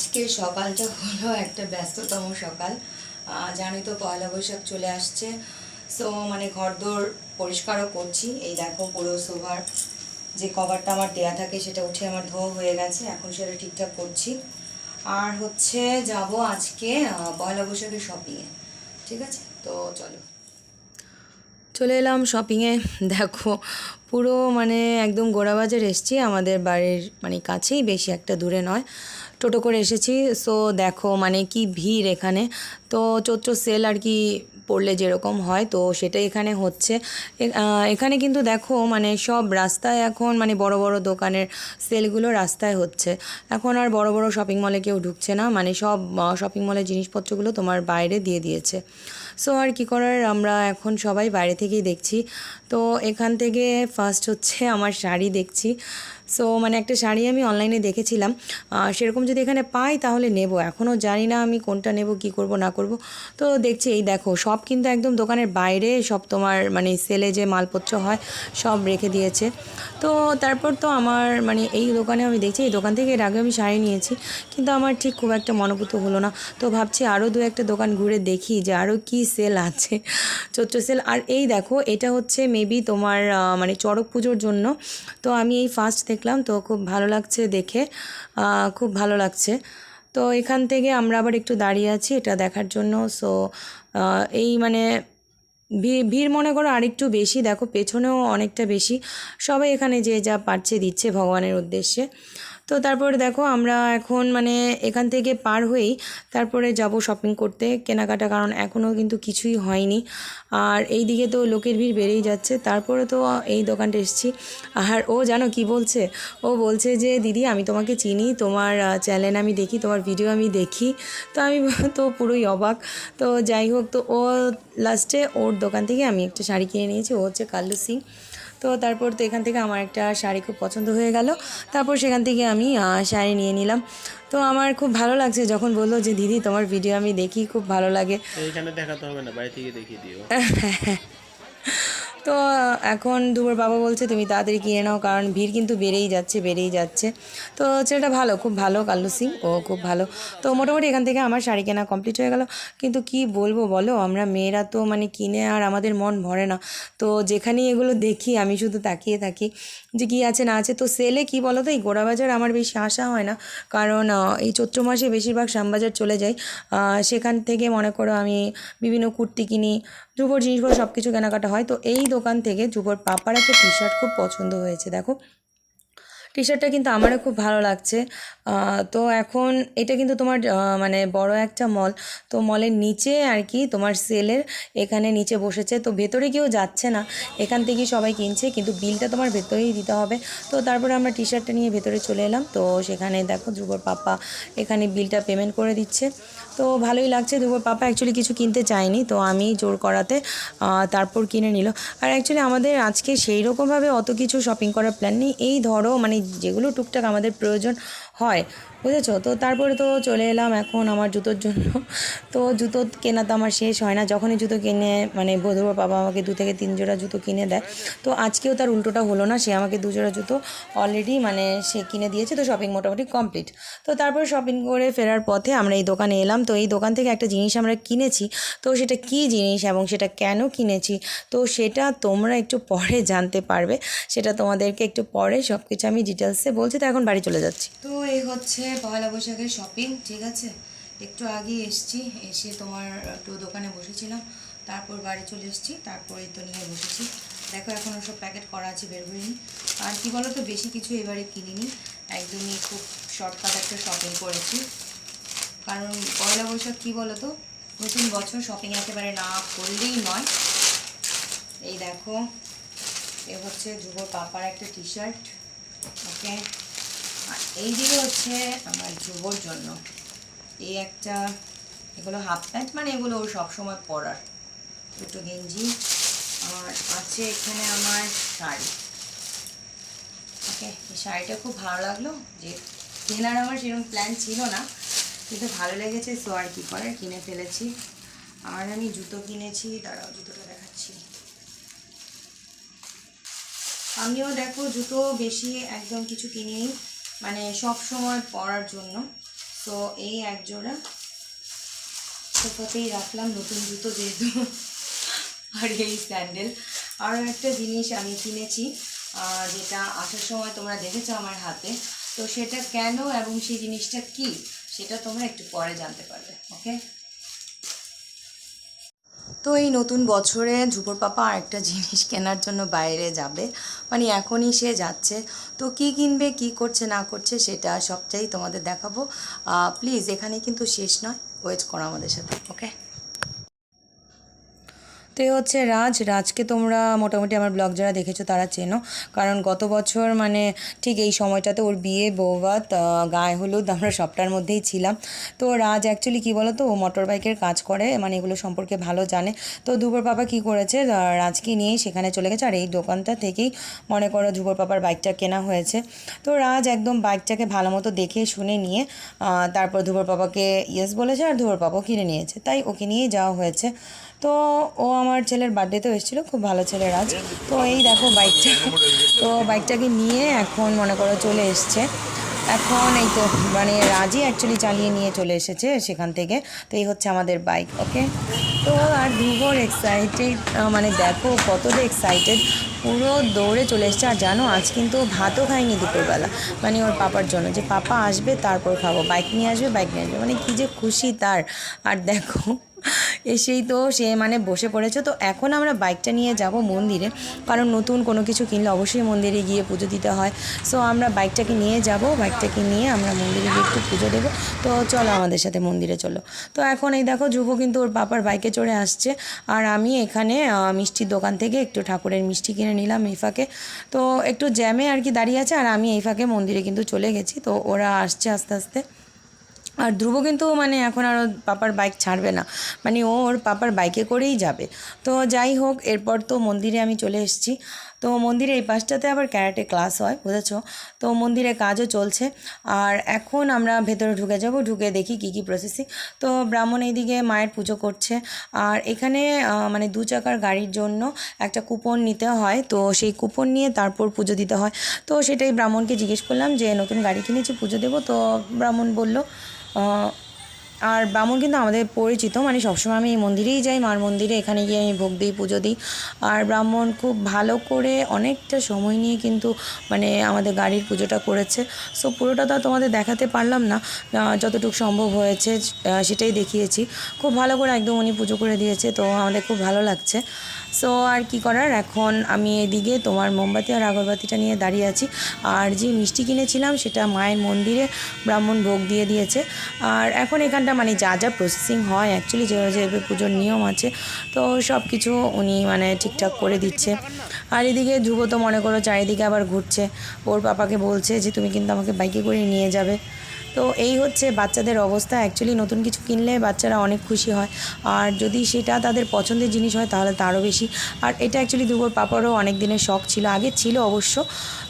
আজকের সকালটা হলো একটা ব্যস্ততম সকাল। জানি তো পয়লা বৈশাখ চলে আসছে। সো মানে ঘরদোর পরিষ্কারও করছি। এই দেখো পুরো সোফার যে কভারটা আমার দেয়া থাকে সেটা উঠে আমার ধোয়া হয়ে গেছে। এখন সেটা ঠিকঠাক করছি। আর হচ্ছে যাব আজকে পয়লা বৈশাখের শপিংয়ে ঠিক আছে? তো চলো। চলে এলাম শপিংয়ে দেখো, পুরো মানে একদম গোড়াবাজার এসেছি। আমাদের বাড়ির মানে কাছেই, বেশি একটা দূরে নয়। টোটো করে এসেছি। সো দেখো মানে কি ভিড় এখানে। তো চৈত্র সেল আর কি পড়লে যেরকম হয়, তো সেটাই এখানে হচ্ছে। এখানে কিন্তু দেখো মানে সব রাস্তায় এখন মানে বড় বড় দোকানের সেলগুলো রাস্তায় হচ্ছে। এখন আর বড় বড় শপিং মলে কেউ ঢুকছে না। মানে সব শপিং মলের জিনিসপত্রগুলো তোমার বাইরে দিয়ে দিয়েছে। সো আর কি করার? আমরা এখন সবাই বাইরে থেকেই দেখছি। তো এখান থেকে ফার্স্ট হচ্ছে আমার শাড়ি দেখছি। সো মানে একটা শাড়ি আমি অনলাইনে দেখেছিলাম। সেরকম যদি এখানে পাই তাহলে নেব। এখনও জানি না আমি কোনটা নেব, কি করব, না করব। তো দেখছি, এই দেখো, সব কিন্তু একদম দোকানের বাইরে, সব তোমার মানে সেলে যে মালপত্র হয়, সব রেখে দিয়েছে। তো তারপর তো আমার মানে এই দোকানে আমি দেখছি, এই দোকান থেকে এর আগে আমি শাড়ি নিয়েছি, কিন্তু আমার ঠিক খুব একটা মনোভূত হলো না। তো ভাবছি আরও দু একটা দোকান ঘুরে দেখি যে আরও কি সেল আছে। চৈত্র সেল আর এই দেখো, এটা হচ্ছে মেবি তোমার মানে চড়ক পুজোর জন্য। তো আমি এই ফার্স্ট দেখলাম, তো খুব ভালো লাগছে দেখে। খুব ভালো লাগছে। তো এখান থেকে আমরা আবার একটু দাঁড়িয়ে আছি এটা দেখার জন্য। সো এই মানে ভিড় মনে করো আরেকটু বেশি। দেখো, পেছনেও অনেকটা বেশি। সবাই এখানে যে যা পারছে দিচ্ছে ভগবানের উদ্দেশ্যে। তো তারপরে দেখো আমরা এখন মানে এখান থেকে পার হয়েই তারপরে যাব শপিং করতে, কেনাকাটা, কারণ এখনও কিন্তু কিছুই হয়নি। আর এই দিকে তো লোকের ভিড় বেড়েই যাচ্ছে। তারপরে তো এই দোকানটা এসেছি। আর ও জানো কি বলছে? ও বলছে যে, দিদি, আমি তোমাকে চিনি, তোমার চ্যানেল আমি দেখি, তোমার ভিডিও আমি দেখি। তো আমি তো পুরোই অবাক। তো যাই হোক, তো ও লাস্টে ওর দোকান থেকে আমি একটা শাড়ি কিনে নিয়েছি। ও হচ্ছে কাল্লু সিং তো তারপর তো এখান থেকে আমার একটা শাড়ি খুব পছন্দ হয়ে গেল। তারপর সেখান থেকে আমি শাড়ি নিয়ে নিলাম। তো আমার খুব ভালো লাগছে যখন বলল যে দিদি তোমার ভিডিও আমি দেখি খুব ভালো লাগে। এইখানে দেখাতে হবে না বাড়ি থেকে দেখিয়ে দিও। তো এখন দুপুর বাবা বলছে তুমি তাড়াতাড়ি কিনে নাও কারণ ভিড় কিন্তু বেড়েই যাচ্ছে বেড়েই যাচ্ছে। তো ছেলেটা ভালো খুব ভালো কাল্লু সিং ও খুব ভালো। তো মোটামুটি এখান থেকে আমার শাড়ি কেনা কমপ্লিট হয়ে গেল। কিন্তু কি বলব বলো আমরা মেয়েরা তো মানে কিনে আর আমাদের মন ভরে না। তো যেখানেই এগুলো দেখি আমি শুধু তাকিয়ে থাকি যে কী আছে না আছে। তো সেলে কি বলো তো এই গোড়াবাজার আমার বেশি আসা হয় না। কারণ এই চৈত্র মাসে বেশিরভাগ শ্যামবাজার চলে আহ, সেখান থেকে মনে করো আমি বিভিন্ন কুর্তি কিনি ধ্রুবর জিনিসপত্র সব কিছু কেনাকাটা হয়। তো এই দোকান থেকে ধ্রুবর পাপার একটা টি শার্ট খুব পছন্দ হয়েছে, দেখো। টি শার্টটা কিন্তু আমারও খুব ভালো লাগছে। তো এখন এটা কিন্তু তোমার মানে বড় একটা মল তো মলের নিচে আর কি তোমার সেলের এখানে নিচে বসেছে। তো ভেতরে কেউ যাচ্ছে না। এখান থেকেই সবাই কিনছে, কিন্তু বিলটা তোমার ভেতরেই দিতে হবে। তো তারপরে আমরা টি শার্টটা নিয়ে ভেতরে চলে এলাম। তো সেখানে দেখো ধ্রুবর পাপা এখানে বিলটা পেমেন্ট করে দিচ্ছে। তো ভালোই লাগছে। দুপুর পাপা অ্যাকচুয়ালি কিছু কিনতে চায়নি, তো আমি জোর করাতে তারপর কিনে নিল। আর অ্যাকচুয়ালি আমাদের আজকে সেই রকমভাবে অত কিছু শপিং করার প্ল্যান নেই। এই ধরো মানে যেগুলো টুকটাক আমাদের প্রয়োজন হয়। বুঝেছ? তো তারপরে তো চলে এলাম এখন আমার জুতোর জন্য। তো জুতো কেনা তো আমার শেষ হয় না। যখনই জুতো কিনে মানে বোধবার বাবা আমাকে দু থেকে তিন জোড়া জুতো কিনে দেয়। তো আজকেও তার উল্টোটা হলো না। সে আমাকে দু জোড়া জুতো অলরেডি মানে সে কিনে দিয়েছে। তো শপিং মোটামুটি কমপ্লিট তো তারপরে শপিং করে ফেরার পথে আমরা এই দোকানে এলাম। তো এই দোকান থেকে একটা জিনিস আমরা কিনেছি। তো সেটা কী জিনিস এবং সেটা কেন কিনেছি? তো সেটা তোমরা একটু পরে জানতে পারবে। সেটা তোমাদেরকে একটু পরে সব কিছু আমি ডিটেলসে বলছি। তো এখন বাড়ি চলে যাচ্ছি। তো এই হচ্ছে পয়লা বৈশাখের শপিং ঠিক আছে? একটু আগে এসছি, এসে তোমার একটু দোকানে বসেছিলাম, তারপর বাড়ি চলে এসেছি তারপরে তো নিয়ে বসেছি। দেখো, এখন সব প্যাকেট করা আছে, বের করিনি আর কি বলো তো বেশি কিছু এবারে কিনিনি, একদমই খুব শর্টকাট একটা শপিং করেছি। কারণ পয়লা বৈশাখ কী বলো তো নতুন বছর শপিং একেবারে না করলেই নয়। এই দেখো, এ হচ্ছে যুবর পাপার একটা টি শার্ট ওকে আর এই দিকে হচ্ছে আমার যুবর জন্য। এই একটা, এগুলো হাফ প্যান্ট মানে এগুলো ওর সবসময় পরার। দুটো গেঞ্জি, আর আছে এখানে আমার শাড়ি। ওকে, এই শাড়িটা খুব ভালো লাগল। যে কেনার আমার সেরকম প্ল্যান ছিল না, কিন্তু ভালো লেগেছে সো আর কি করে কিনে ফেলেছি। আর আমি জুতো কিনেছি, দাঁড়াও, জুতোটা দেখাচ্ছি। আমিও দেখো, জুতো বেশি একদম কিছু কিনিনি। মানে সব সময় পরার জন্য। তো এই এক জোড়া সোফাতেই রাখলাম নতুন জুতো যেহেতু আর এই স্যান্ডেল। আরও একটা জিনিস আমি কিনেছি যেটা আসার সময় তোমরা দেখেছ আমার হাতে। তো সেটা কেন এবং সেই জিনিসটা কি, সেটা তোমরা একটু পরে জানতে পারবে ওকে তো এই নতুন বছরে ঝুপর পাপা আরেকটা জিনিস কেনার জন্য বাইরে যাবে। মানে এখনই সে যাচ্ছে। তো কি কিনবে, কি করছে, না করছে সেটা সবটাই তোমাদের দেখাবো। প্লিজ এখানে কিন্তু শেষ নয়। ওয়েট করো আমাদের সাথে ওকে এ হচ্ছে রাজ। রাজকে তোমরা মোটামুটি আমার ব্লগ যারা দেখেছ তারা চেনো। কারণ গত বছর মানে ঠিক এই সময়টাতে ওর বিয়ে আহ, গায়ে হলুদ আমরা সবটার মধ্যেই ছিলাম। তো রাজ অ্যাকচুয়ালি কী বলো তো ও মোটর বাইকের কাজ করে মানে এগুলো সম্পর্কে ভালো জানে। তো দুপুর পাপা কী করেছে রাজকে নিয়েই সেখানে চলে গেছে। আর এই দোকানটা থেকেই মনে করো ধ্রুবর পাপার বাইকটা কেনা হয়েছে। তো রাজ একদম বাইকটাকে ভালো মতো দেখে শুনে নিয়ে তারপর ধ্রুবর পাপাকে ইয়েস বলেছে আর ধ্রুবর পাপাও কিনে নিয়েছে। তাই ওকে নিয়েই যাওয়া হয়েছে। তো ও আমার ছেলের বার্থডেতেও এসেছিল খুব ভালো ছেলে রাজ তো এই দেখো বাইকটা তো বাইকটাকে নিয়ে এখন মনে করো চলে এসছে। এখন এই তো মানে রাজই অ্যাকচুয়ালি চালিয়ে নিয়ে চলে এসেছে সেখান থেকে। তো এই হচ্ছে আমাদের বাইক ওকে তো আর ধ্রুবর এক্সাইটেড মানে দেখো কতটা এক্সাইটেড পুরো দৌড়ে চলে এসছে। আর জানো, আজ কিন্তু ভাতও খায়নি দুপুরবেলা। মানে ওর পাপার জন্য। যে পাপা আসবে, তারপর খাব। বাইক নিয়ে আসবে বাইক নিয়ে আসবে। মানে কী যে খুশি তার। আর দেখো এসেই তো সে মানে বসে পড়েছে। তো এখন আমরা বাইকটা নিয়ে যাব মন্দিরে। কারণ নতুন কোনো কিছু কিনলে অবশ্যই মন্দিরে গিয়ে পুজো দিতে হয়। সো আমরা বাইকটাকে নিয়ে যাব। বাইকটাকে নিয়ে আমরা মন্দিরে গিয়ে একটু পুজো দেবো। তো চলো আমাদের সাথে মন্দিরে চলো। তো এখন এই দেখো ধ্রুব কিন্তু ওর পাপার বাইকে চড়ে আসছে। আর আমি এখানে মিষ্টির দোকান থেকে একটু ঠাকুরের মিষ্টি কিনে নিলাম এই ফাঁকে তো একটু জ্যামে আর কি দাঁড়িয়ে আছে। আর আমি এই ফাঁকে মন্দিরে কিন্তু চলে গেছি। তো ওরা আসছে আস্তে আস্তে। আর ধ্রুব কিন্তু মানে এখন আর পাপার বাইক ছাড়বে না। মানে ও ওর পাপার বাইকে করেই যাবে। তো যাই হোক, এরপর তো মন্দিরে আমি চলে এসেছি। তো মন্দিরে এই পাশটাতে আবার ক্যারাটে ক্লাস হয়, বুঝেছ? তো মন্দিরে কাজও চলছে। আর এখন আমরা ভেতরে ঢুকে যাব, ঢুকে দেখি কী কী প্রসেসিং তো ব্রাহ্মণ এইদিকে মায়ের পুজো করছে। আর এখানে মানে দু চাকার গাড়ির জন্য একটা কুপন নিতে হয়। তো সেই কুপন নিয়ে তারপর পুজো দিতে হয়। তো সেটাই ব্রাহ্মণকে জিজ্ঞেস করলাম যে, নতুন গাড়ি কিনেছি, পুজো দেবো? তো ব্রাহ্মণ বলল আর ব্রাহ্মণ কিন্তু আমাদের পরিচিত মানে সবসময় আমি এই মন্দিরেই যাই, মার মন্দিরে, এখানে গিয়ে আমি ভোগ দিই, পুজো দিই। আর ব্রাহ্মণ খুব ভালো করে অনেকটা সময় নিয়ে কিন্তু মানে আমাদের গাড়ির পুজোটা করেছে। সো পুরোটা তো তোমাদের দেখাতে পারলাম না। যতটুকু সম্ভব হয়েছে সেটাই দেখিয়েছি। খুব ভালো করে একদম উনি পুজো করে দিয়েছে, তো আমাদের খুব ভালো লাগছে। সো আর কি করার? এখন আমি এদিকে তোমার মোমবাতি আর আগরবাতিটা নিয়ে দাঁড়িয়ে আছি। আর যে মিষ্টি কিনেছিলাম, সেটা মায়ের মন্দিরে ব্রাহ্মণ ভোগ দিয়ে দিয়েছে। আর এখন এখানটা মানে যা যা প্রসেসিং হয় অ্যাকচুয়ালি যে যেভাবে পুজোর নিয়ম আছে, তো সব কিছু উনি মানে ঠিকঠাক করে দিচ্ছে। আর এদিকে ধ্রুব তো মনে করো চারিদিকে আবার ঘুরছে। ওর পাপাকে বলছে যে, তুমি কিন্তু আমাকে বাইকে করে নিয়ে যাবে। তো এই হচ্ছে বাচ্চাদের অবস্থা। অ্যাকচুয়ালি নতুন কিছু কিনলে বাচ্চারা অনেক খুশি হয়। আর যদি সেটা তাদের পছন্দের জিনিস হয় তাহলে তারও বেশি। আর এটা অ্যাকচুয়ালি দুপুর পাপারও অনেক দিনের শখ ছিল, আগে ছিল অবশ্য।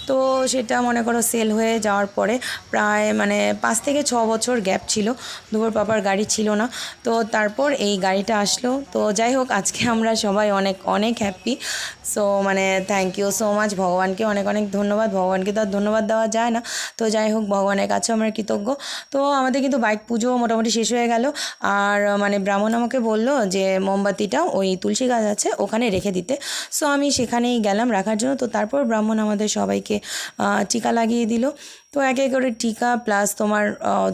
তো সেটা মনে করো সেল হয়ে যাওয়ার পরে প্রায় মানে পাঁচ থেকে ছ বছর গ্যাপ ছিল। দুপুর পাপার গাড়ি ছিল না। তো তারপর এই গাড়িটা আসলো। তো যাই হোক, আজকে আমরা সবাই অনেক অনেক হ্যাপি সো মানে থ্যাংক ইউ সো মাচ ভগবানকে অনেক অনেক ধন্যবাদ। ভগবানকে তো আর ধন্যবাদ দেওয়া যায় না। তো যাই হোক, ভগবানের কাছেও আমরা কৃতজ্ঞ। তো আমাদের কিন্তু বাইক পুজো মোটামুটি শেষ হয়ে গেল। আর মানে ব্রাহ্মণ আমাকে বলল যে, মোমবাতিটা ওই তুলসী গাছ আছে, ওখানে রেখে দিতে। সো আমি সেখানেই গেলাম রাখার জন্য। তো তারপর ব্রাহ্মণ আমাদের সবাইকে টিকা লাগিয়ে দিল। তো একে করে টিকা প্লাস তোমার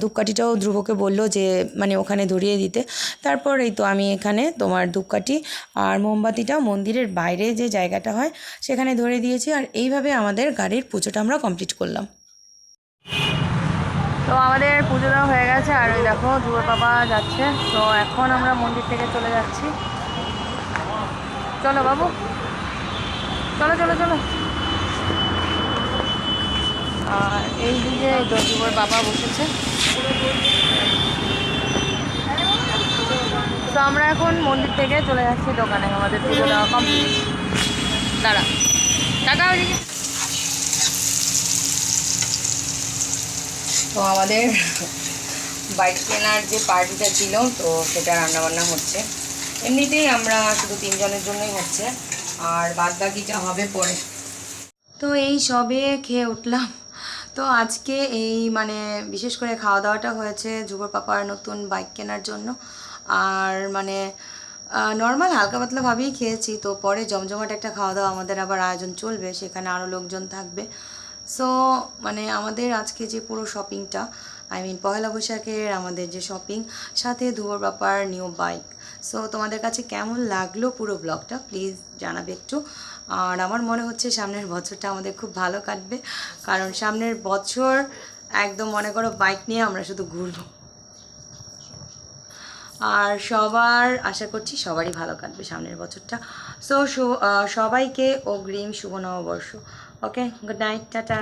ধূপকাঠিটাও ধ্রুবকে বলল যে মানে ওখানে ধরিয়ে দিতে। তারপর এই তো আমি এখানে তোমার ধূপকাঠি আর মোমবাতিটা মন্দিরের বাইরে যে জায়গাটা হয়, সেখানে ধরে দিয়েছি। আর এইভাবে আমাদের গাড়ির পুজোটা আমরা কমপ্লিট করলাম। তো আমাদের পুজো দেওয়া হয়ে গেছে। আর ওই দেখো ধ্রুব বাবা যাচ্ছে। তো এখন আমরা মন্দির থেকে চলে যাচ্ছি। চলো বাবু। চলো চলো চলো। আর এই দিকে এই বাবা বসেছে। তো আমরা এখন মন্দির থেকে চলে যাচ্ছি দোকানে আমাদের পুজো দেওয়া কমপ্লিট দাঁড়া। টাকা ওইদিকে তো আমাদের বাইক কেনার যে পার্টিটা ছিল তো সেটা রান্নাবান্না হচ্ছে। এমনিতেই আমরা শুধু তিনজনের জন্যই হচ্ছে আর বাদ বাকিটা হবে পরে। তো এই সবে খেয়ে উঠলাম। তো আজকে এই মানে বিশেষ করে খাওয়া দাওয়াটা হয়েছে যুবর পাপার নতুন বাইক কেনার জন্য। আর মানে নর্মাল হালকা পাতলাভাবেই খেয়েছি। তো পরে জমজমাট একটা খাওয়া দাওয়া আমাদের আবার আয়োজন চলবে, সেখানে আরও লোকজন থাকবে। সো মানে আমাদের আজকে যে পুরো শপিংটা আই মিন পহেলা বৈশাখের আমাদের যে শপিং সাথে ধুয়োর বাপার নিউ বাইক সো তোমাদের কাছে কেমন লাগল পুরো ব্লগটা প্লিজ জানাবে একটু। আর আমার মনে হচ্ছে সামনের বছরটা আমাদের খুব ভালো কাটবে। কারণ সামনের বছর একদম মনে করো বাইক নিয়ে আমরা শুধু ঘুরবো। আর সবার, আশা করছি সবারই ভালো কাটবে সামনের বছরটা। সো সবাইকে অগ্রিম শুভ নববর্ষ। Okay good night tata.